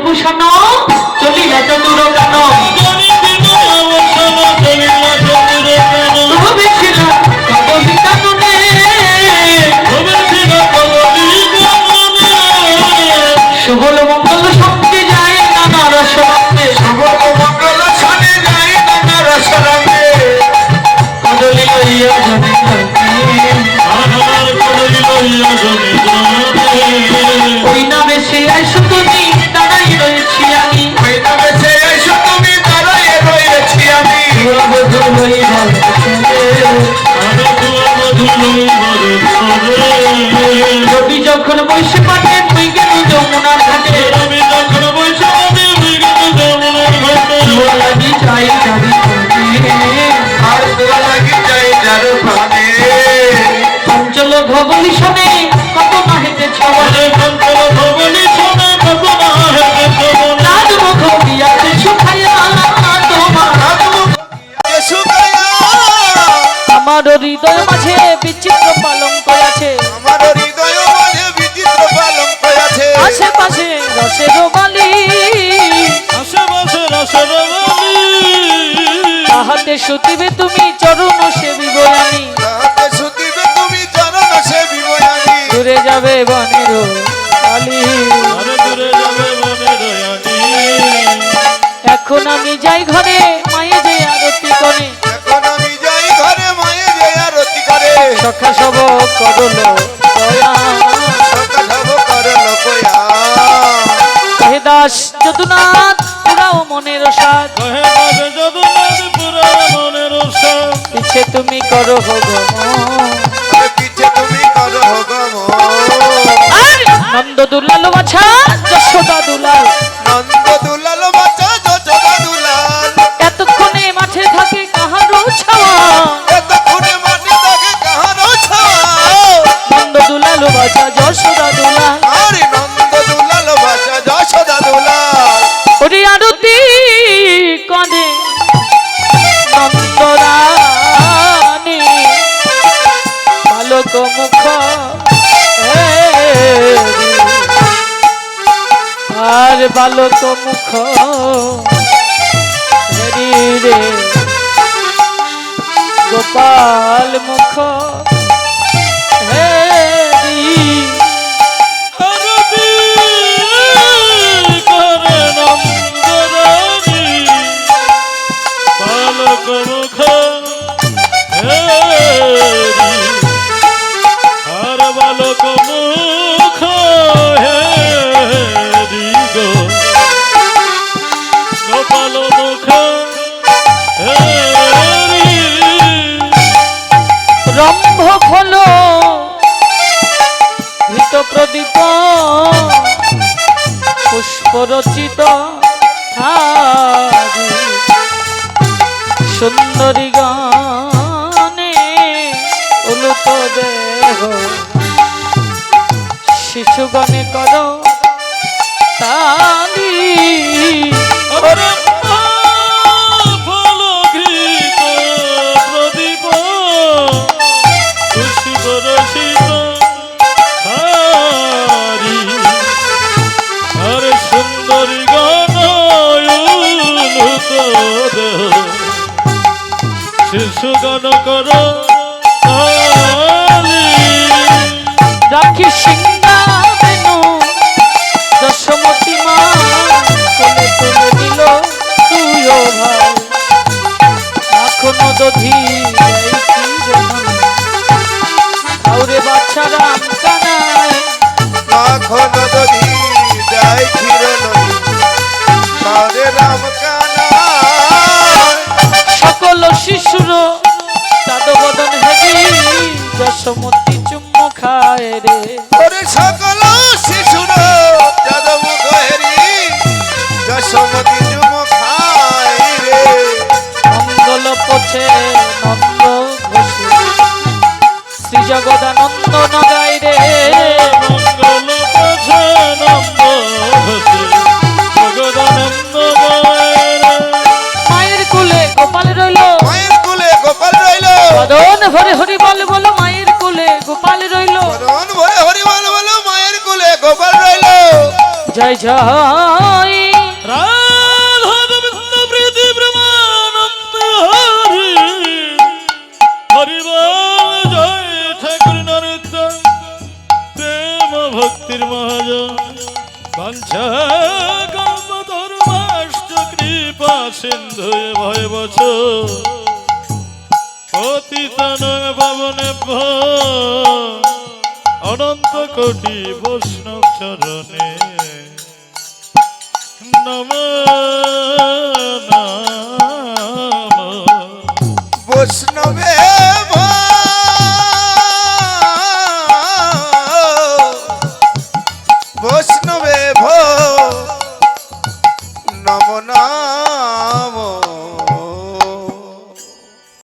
ভূষণ চলিলে চতুর বিচিত্র পালঙ্ক আছে। আমার হৃদয় বলে বিচিত্র পালঙ্ক আছে। আশেপাশে রসের বালি। আশেপাশে রসের বালি। তাহাতে সতিবে তুমি চরণ সেবিব আমি তাহাতে সতিবে তুমি চরণ সেবিব আমি দূরে যাবে বনের কালি দূরে যাবে বনের এখন আমি যাই ঘরে মায়ে যে আরতি করে। সখা সব করল হে দাস যদুনাথ পুরাও মনের সাথ পিছে তুমি করো গম নন্দ দুলাল মাছা যশোদা দুলাল। নন্দ আর বালক মুখ রে। গোপাল মুখ। পুষ্পরচিত সুন্দরী গানে উলুত দেহ। শিশুগণে কর তালি। ওরে শিশু করি রাখি সিংহাবেনু খায় রে। ওরে সকল শিশুর যাদব গহেরি যশোমতি চুম খায় রে। মঙ্গল পথে নন্দ ঘোষে শ্রী জগদানন্দ নগাই রে। মঙ্গল পথে নন্দ ঘোষে জগদানন্দ। মায়ের কুলে গোপাল রইল। মায়ের কুলে গোপাল রইল। ভরে হরি বল। নরত প্রেম ভক্তির মহাজন, বাঞ্ছা ধর্মাষ্ট কৃপা সিন্ধু ভয় বছ পতিতন পাবনে অনন্ত কোটি বৈষ্ণব চরণে। no.